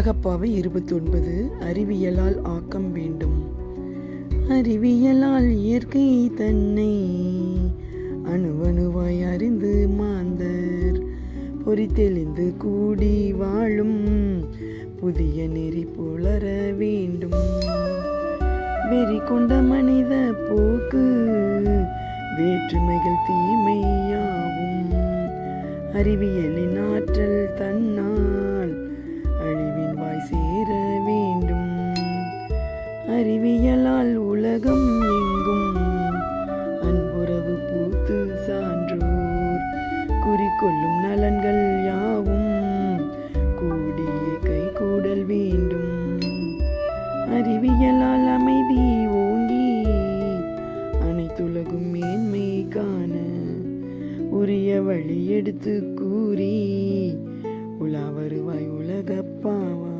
அகப்பாவை இருபத்தி ஒன்பது அறிவியலால் ஆக்கம் வேண்டும். அறிவியலால் இயற்கை தன்னை அணுவணுவாய் அறிந்து மாந்தர். பொறித்தெளிந்து கூடி வாழும் புதிய நெறி புலர வேண்டும். வெறி கொண்ட மனித போக்கு வேற்றுமைகள் தீமையாகும். அறிவியலின் ஆற்றல் தன்னால் வேண்டும். அறிவியலால் உலகம் எங்கும் அன்புறவு பூத்து சான்றோர். குறிக்கொள்ளும் நலன்கள் யாவும் கூடிய கைகூடல் வேண்டும். அறிவியலால் அமைதி ஓங்கி அனைத்துலகும் மேன்மை காண உரிய வழி எடுத்து கூறி உலா வருவாய் உலகப்பாவா?